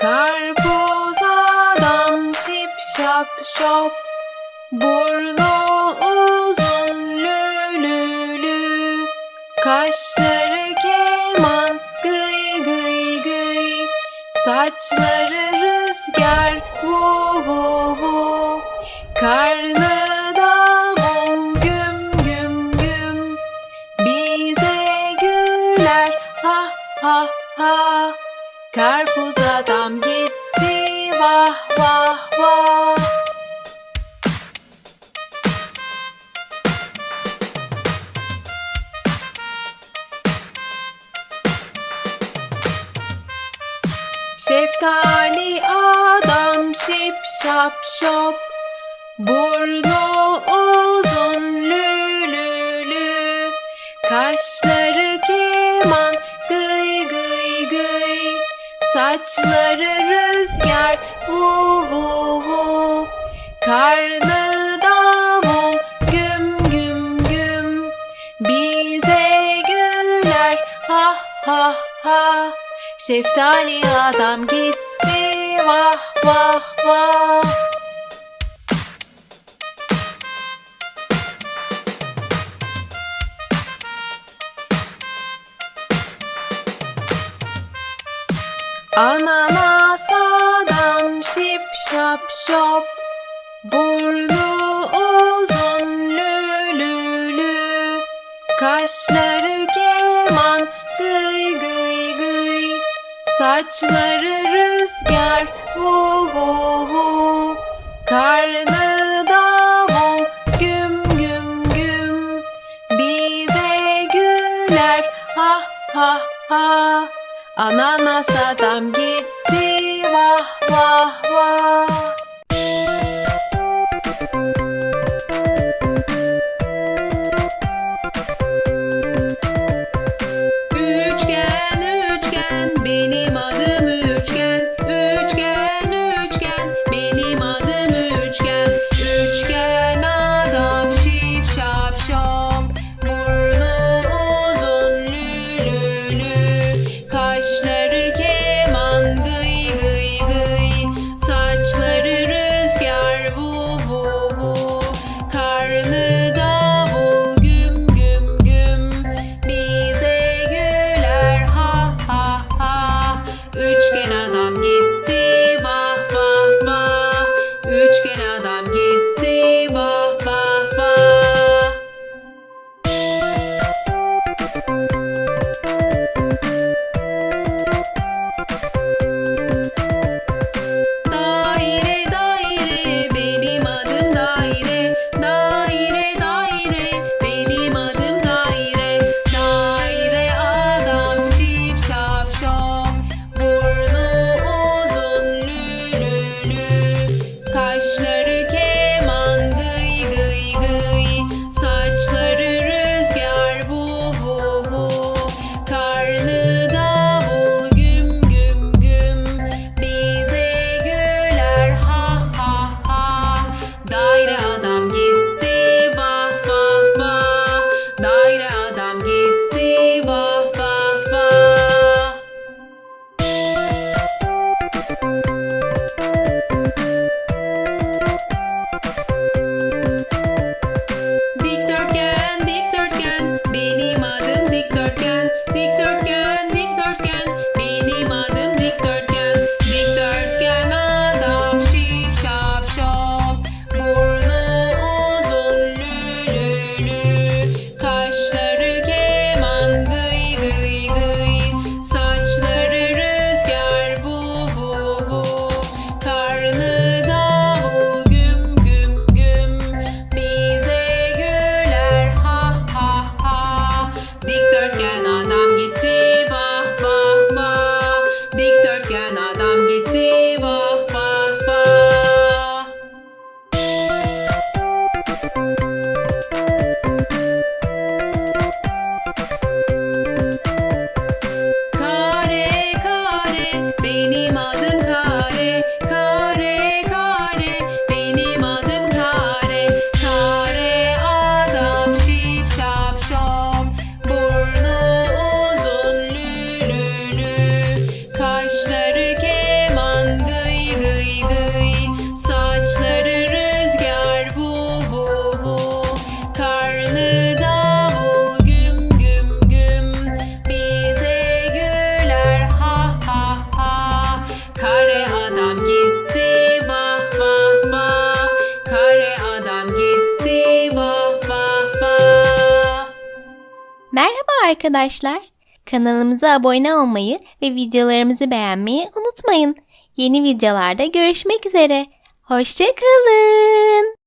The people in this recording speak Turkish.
Karpuz adam şip şap şop. Burnu uzun lülülü. Lü. Kaşları keman gıy gıy gıy. Saçları rüzgar vu vu vu. Karnı davul güm güm güm. Bize güler ha ha ha. Karpuz adam gitti vah vah vah. Şeftali adam şip şap şop. Burnu Şeftali adam gitti vah vah vah Ananas adam şip şap şop Burnu uzun lülülü lü. Kaşları Saçları rüzgar vo vo vo Karnı davul güm güm güm. Bize güler ha ha ha. Ananas adam gitti vah vah vah. yandı dörtgen adam gitti vah Merhaba arkadaşlar. Kanalımıza abone olmayı ve videolarımızı beğenmeyi unutmayın. Yeni videolarda görüşmek üzere. Hoşçakalın.